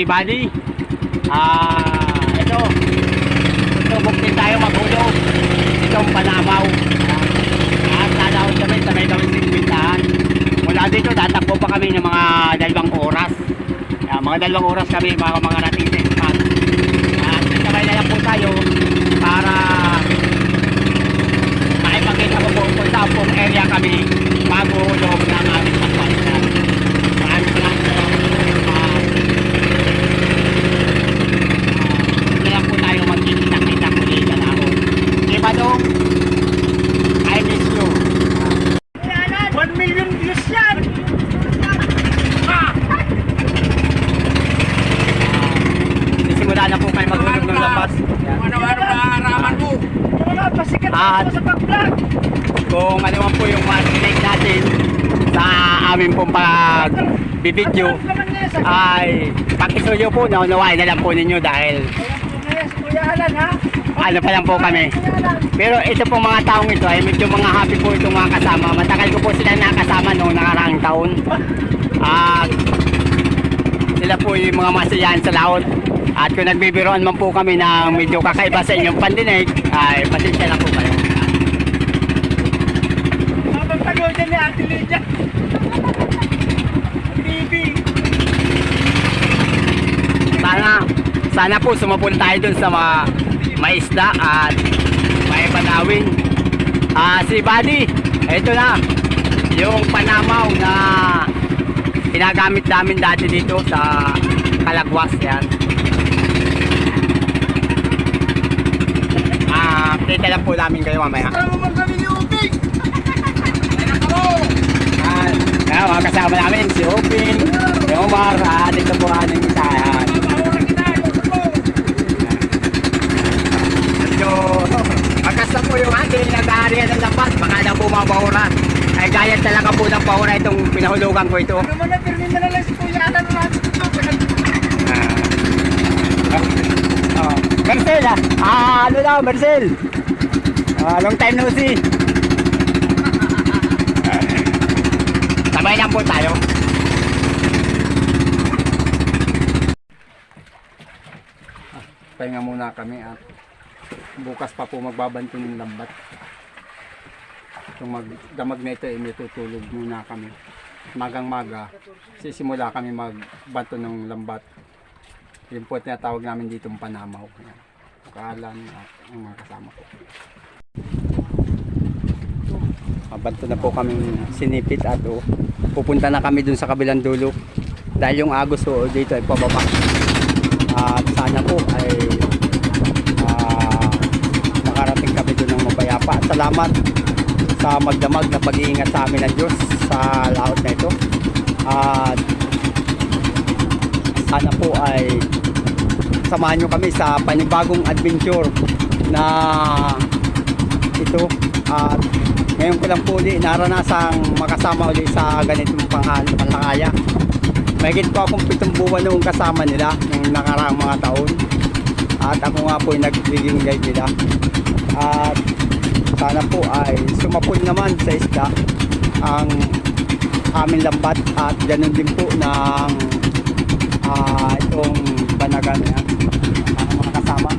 si Buddy. Ah, ito. Subok din tayo maghulog. Itong Panamaw. At lalawin kami sa may gawin sikwintahan. Mula dito, tatakbo pa kami ng mga dalawang oras. Ah, mga dalawang oras kami, mga mga rating sa spot. At sabay na lang po tayo para maipakita ko po kung saan area kami maghulog ng aming pagpalitan. Maraming maraming salamat. Ah, hindi lang po tayo magkikita-kita muli sa lahon. Diba dong? I miss you. 1 million views yan! Sisimula na po kayo maghulog ng labas. Ano-ano na haraman mo? Wala, pasikat At- ako sa pag-vlog! Kung ano po yung marinig natin sa amin pong pag-video ay pakisuyo po, naunawain na lang po ninyo dahil? Ano pa lang po kami. Pero ito pong mga taong ito ay medyo mga happy po itong mga kasama. Matagal ko po sila nakasama noong nakaraang taon. At sila po yung mga masiyahan sa laot. At kung nagbibiroan man po kami na medyo kakaiba sa inyong pandinig, ay pasensya lang po kayo. Habang tago dyan ni Ate Lydia! TV! Sana, sana po sumapul tayo dun sa mga maisda at may panawin. Ah, si Buddy, ito na. Yung panamaw na ginagamit namin dati dito sa Kalagwas yan. Ah, kita lang po namin kayo mamaya. Ah, kasama namin, si Oping, si Omar, at ito po ang isa. Yan. Papawalan kita, gusto mo. Medyo magkasta po yung ating nag-aarihan ng lampas, baka na po mabahura. Ay gaya talaga po ng bahura itong pinahulugan ko ito. Ano mo na, termin na lang si Kuya Alan natin ito! Ah. Oh. Marcel, ah, ah, ano na, Marcel? Ah, long time no see. Sabay lang po tayo. Pahinga muna kami at bukas pa po magbabanto ng lambat. Kung magdamag na ito, eh, may tutulog muna kami. Magang maga, sisimula kami magbanto ng lambat. Yun po tinatawag namin dito Panamaw. Kalan at ang mga kasama ko. Mabanto na po kami sinipit at oh, pupunta na kami dun sa kabilang dulo. Dahil yung agos oh, dito ay pababa. At sana po ay ah, makarating kami dun ng mapayapa. Salamat sa magdamag na pag-iingat sa amin ng Diyos sa laot na ito. At sana po ay samahan nyo kami sa panibagong adventure na ito. At ngayon ko lang po ulit naranasang makasama ulit sa ganitong panghal, panlakaya mahigit po akong pitong buwan noong kasama nila ng nakaraang mga taon. At ako nga po ay nagiging guide nila. At sana po ay sumapol naman sa isda ang aming lambat at ganun din po ng ah itong banagan yan. Ang mga kasama.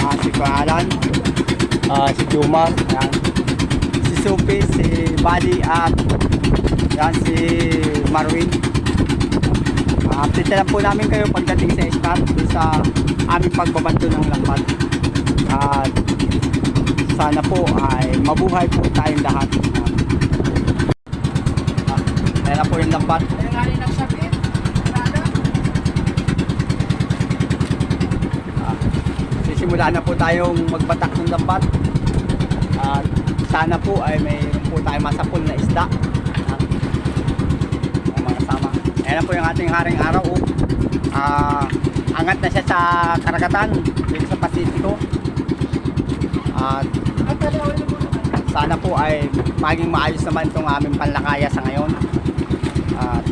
Ah si Kualan ah si Jumar yan si Sophie si Buddy at yan si Marwin. Ah, update po namin kayo pagdating sa dun sa aming pagbabanto ng lambat. At sana po ay mabuhay po tayong lahat. Ah, ayan na po yung lambat. Ah, sisimula na po tayong magbatak ng lambat. At sana po ay mayroon po tayo masapul na isda. Ang mga kasama. Ayan na po yung ating haring araw. Oh. Ah, angat na siya sa karagatan dito sa Pasifiko. At Sana po ay maging maayos naman itong aming panlakaya sa ngayon at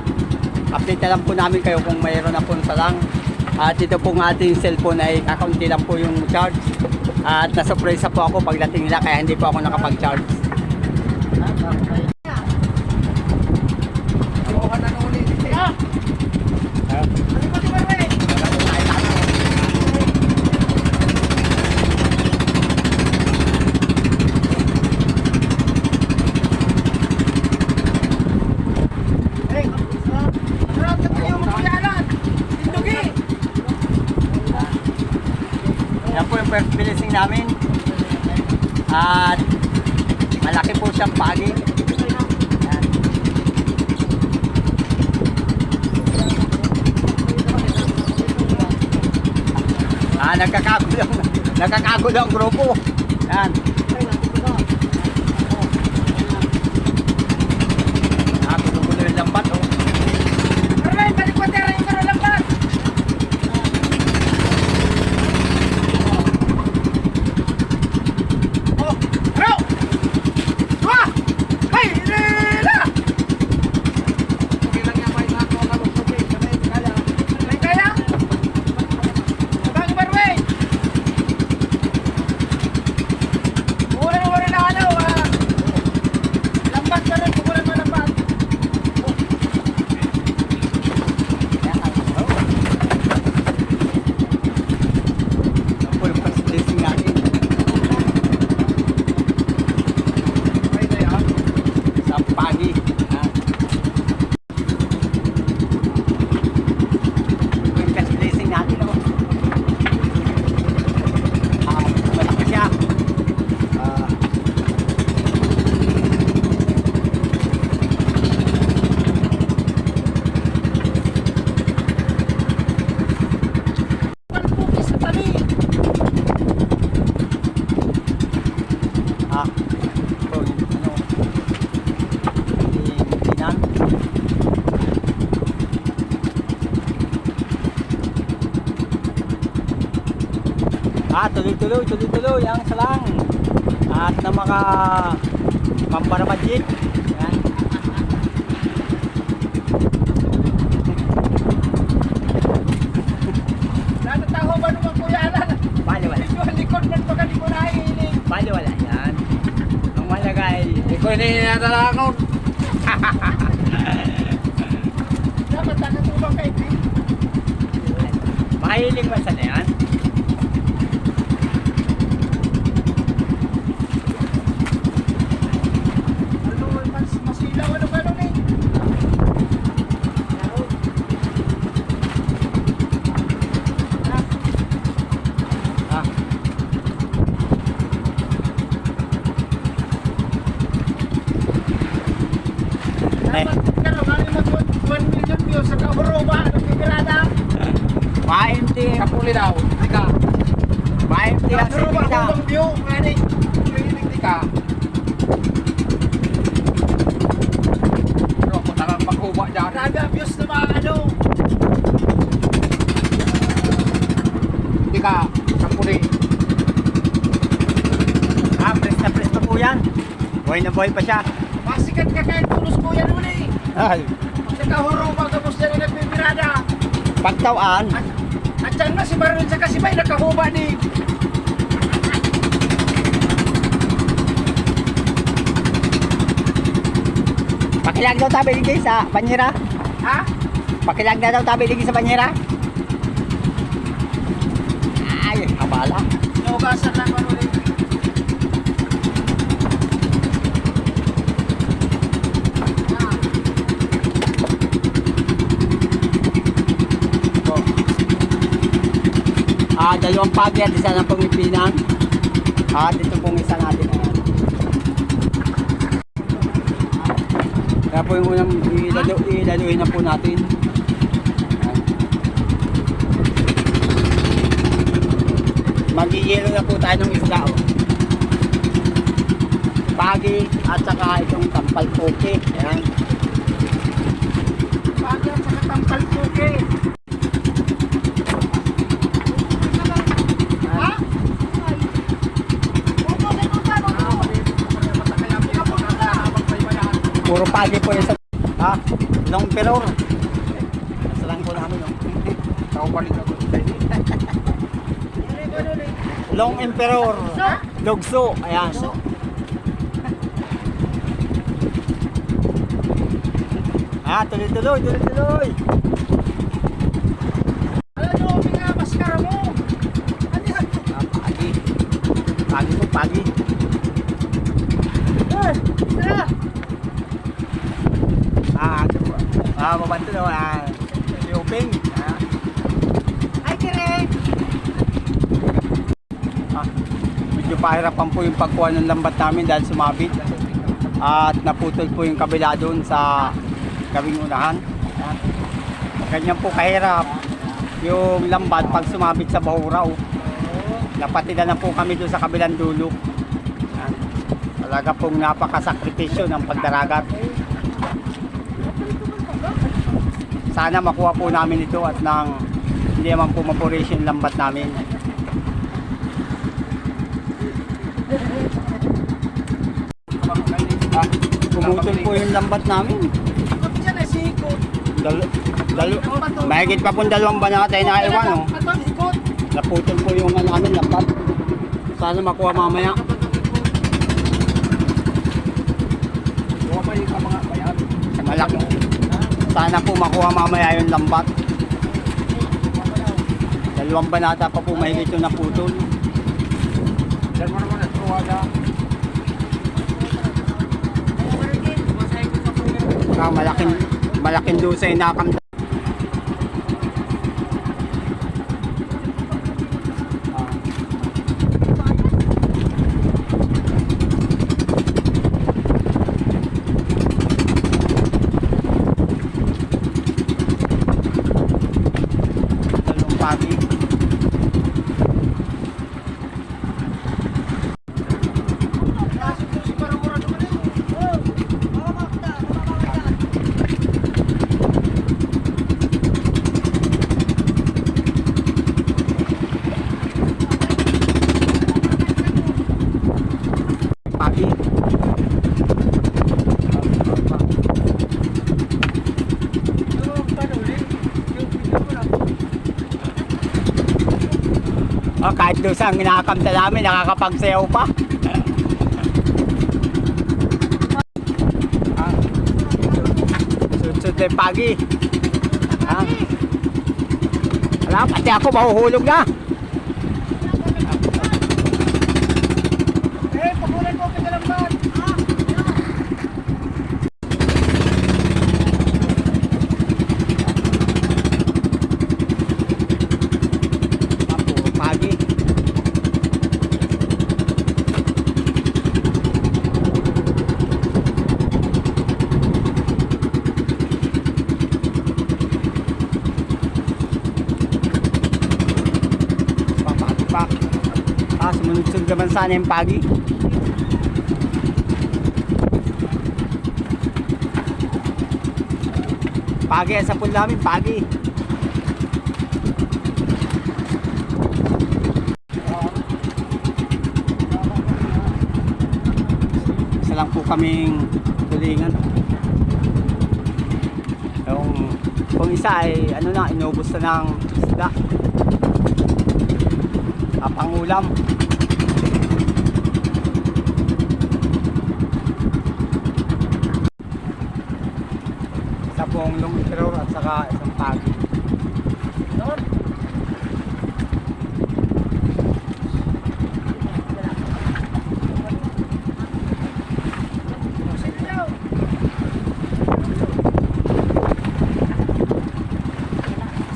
update na lang po namin kayo kung mayroon na pong salang. At ito pong ating cellphone ay kakaunti lang po yung charge. At nasurpresa po ako pagdating nila kaya hindi po ako nakapag-charge. Kuha na ulit. Ah! Ano ba si Marwe? Hey, ah, sarap na tayo magkuyalan. Tindugi. Yan po yung first blessing namin. At malaki po siyang pagi. Ah, nagkakagulo. Nagkakagulo ang grupo. Yan. Ah, gulo-gulo yung lambat. Oh. Marwe, balik mo tira yung karalambat. Oh, ano? Wah! Hey, Lela! Okay lang yan, may nako ka lusukin. Kaya kaya. May kaya? Abang Marwe! Kukulan mo rin na ano, ah. Lambat ka rin, kukulan mo lambat. Yan po yung first blessing natin. May na yan. Sa pagi. Yan. Ito yung first blessing natin. Oh. Ah, malaki siya. Ah, Palpuki sa tali. Ah, ito yung ano, yung tinan. Ah, tuloy-tuloy, tuloy-tuloy ang salang. At na maka pampara magic. Yan. Natataho ba naman kuyalan? Bali wala. Likod, likod man pagka di ko nahihiling. Bali wala yan. Ang malaga ay Ikaw hindi nadalakon. Dapat nakatulong kay Pete. mahiling man sa na yan. Ano, mas masilaw ano ka nun eh. Ah, Ay. Dapat karon ano mag 1 million views sa kaburo ba ano pipirada? ma-empty. Kapuli daw. Tika. Ma-empty ang Kaburo ba sitika. ang view ngani? Pilinig tika. Pero kung nakang magkuba dyan. Grabe ang views na mga ano. Tika. Kapuli. Ah, press na press pa po yan. Buhay na buhay pa siya. Masikat ka kahit tulos ko yan uli. Ay, Sa kahuro ba tapos yan ang nagpipirada? pagtawaan. At, at dyan na si Marlon sa kasibay nakahuba ni Pakilag daw tabi ligi sa banyera. Ha? Pakilag na daw tabi ligi sa banyera. Ay, abala. Naugasan lang ano ulit. Ah, dalawang pagi at isa ng pangipinan. At ito pong isa natin. Kaya po yung unang ilalo, ilaluin na po natin. Magigilo na po tayo ng isda. Oh. Pagi at saka itong tampal poke. Ayan. Bagay sa katampal puke. Ha? Puto, ganun ba? Puto. Puro pagi po yun sa... Ha? Long pelor. lang po namin. Oh. Ako balik ako. Long Emperor. Lugso. Ayan. Ah, tuloy-tuloy, tuloy-tuloy. Alam nyo, pinamaskara mo. Ano yan? Ah, pagi. Pagi po, pagi. Eh, tara. Ah, ito po. Ah, mabanto daw. Ah, si Uping. Ah, Ay, direk. ah, medyo pahirapan po yung pagkuha ng lambat namin dahil sumabit. At naputol po yung kabila doon sa gawing unahan. Ah, ganyan po kahirap yung lambat pag sumabit sa bahuraw. Napatilan na po kami doon sa kabilang dulo. Talaga pong napakasakripisyo ng pagdaragat. Sana makuha po namin ito at nang hindi naman po mapuris yung lambat namin. Ah, pumutol po yung lambat namin. Ako dyan ay sikot. Dalo, dalo, mahigit pa pong dalawang banatay na iwan, oh. Ato, ikot. Naputol po yung ano namin, lambat. Sana makuha mamaya. Huwag pa yung mga bayan. Malaki. Sana po makuha mamaya yung lambat. Dalawang banata pa po mahigit yung naputol. Diyan mo naman at ruwaga. Ah, malaking, malaking dusay na kamda. Ah. Dalawang pagi. Nasito si Parangura naman eh. Oh, mamakta, mamakta. Pagi. Yung panuli, yung pinagula. Oh, kahit doon sa nginakamta namin, nakakapagsayaw pa. ah. Sudsud na pagi. Ah. Wala, pati ako mahuhulog na. Eh, pakulan mo kita lang ba? Ah, puro pagi. Papag-pak. Sumunod-sunod naman sana yung pagi. Pagi, sa pool namin, pagi. Isa lang po kaming tulingan. Yung kung isa ay ano na, inubos na ng isda. Ah, pangulam. Isa pong lumikro at saka isang pagi. Doon. Sino daw?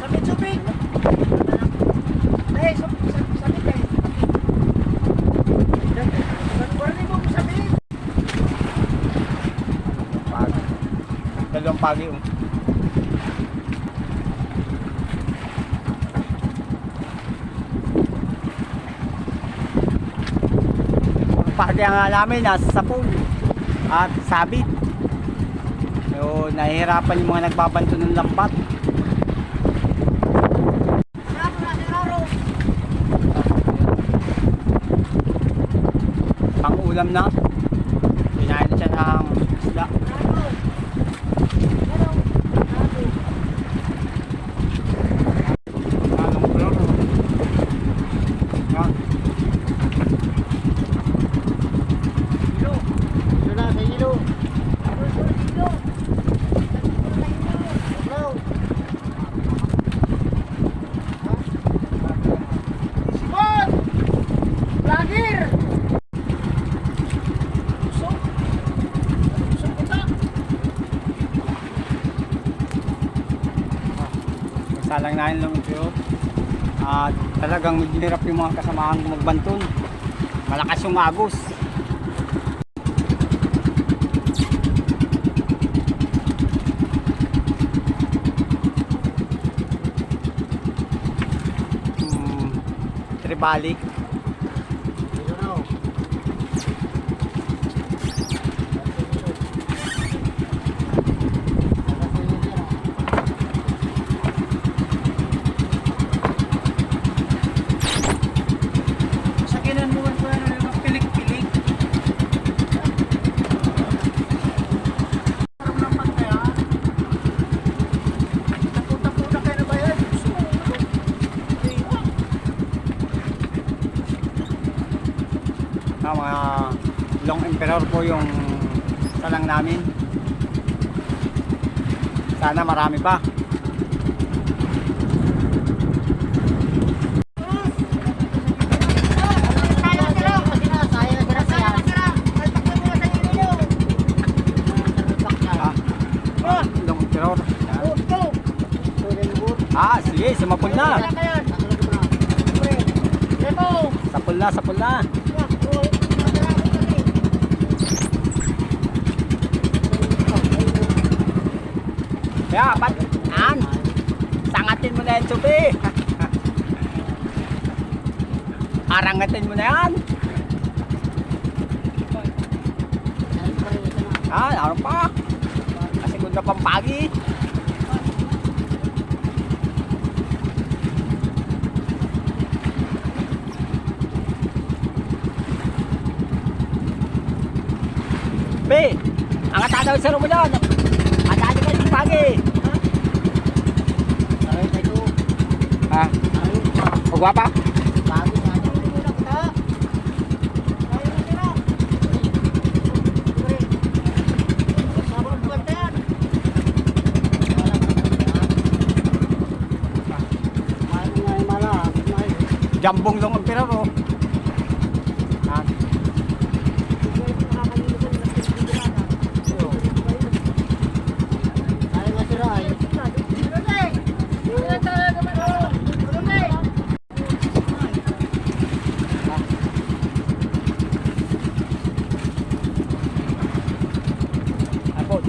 Sabit-sabit. Eh, sab- sab- sabit eh. Wala mo sabit. Pagi. Dalawang oh. Ang namin nasa sapong at sabit. So, nahihirapan yung mga nagbabanto ng lambat. Pang ulam na. Pinain na siya ng isda. Bravo. Bravo. Bravo. Salang na lang ito. At talagang medyo hirap yung mga kasamahan magbantun. Malakas yung agos. Hmm, tribalik. Sakinan mo man po yan, ano, pilik-pilik. Parang naman kaya. Tapo-tapo na kayo na ba yan? Ah, mga emperor po yung salang namin. Sana marami pa. Ah. Ah, sige, sumapul na. Sapul na, sapul na. Kaya, pat, an, sangatin mo na yan, Subi. Arangatin mo na yan. Ah, ano pa? Kasi kung na pampagi. Be, ang atadaw sa rumo doon. Atadaw ka ng pagi. Ha? Huwag pa? Jambong long emperor oh. Ha?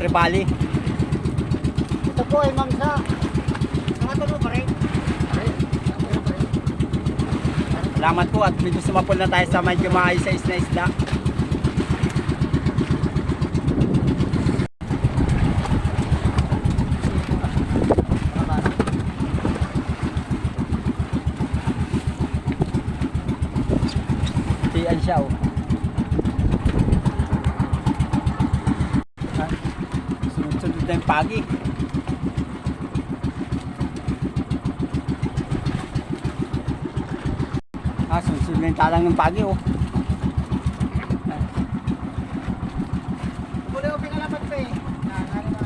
Ako, tribali. Ito po ay mamsa. Nakatulo pa rin. Salamat po at medyo sumapol na tayo sa medyo maayos na isda. Tiyan siya oh. Ha? Sunod-sunod na yung pagi. Ah, sunod na yung talang ng pagi oh. Muli ko pinalaman pa eh. Nakakala na.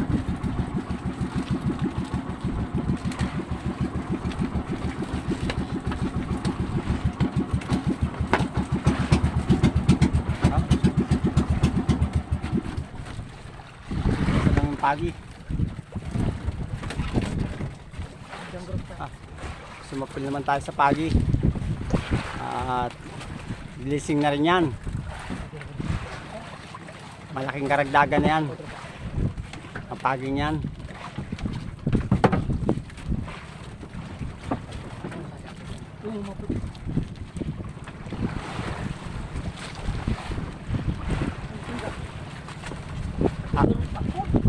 Ha? Ito lang yung pagi. Ah, sumapul naman tayo sa pagi. At blessing na rin yan. Malaking karagdagan na yan. Ang pagi niyan.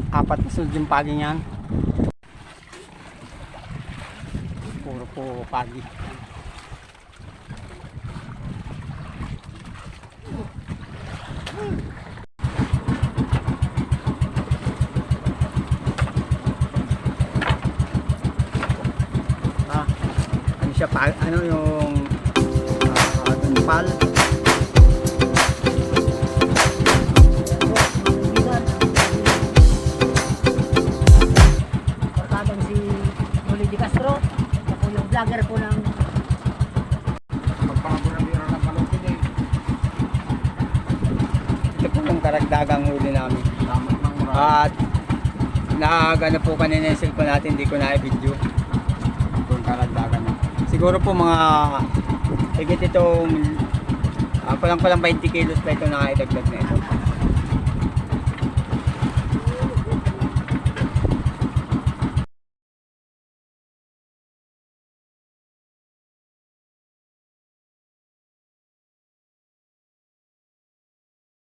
Apat na sunod yung pagi niyan. Po pagi. Vlogger po ng. Ito po yung karagdagang huli namin. At nag ano po kanina yung cellphone natin, hindi ko na i-video. siguro po mga higit itong ah, kulang kulang 20 kilos pa ito na idagdag na ito.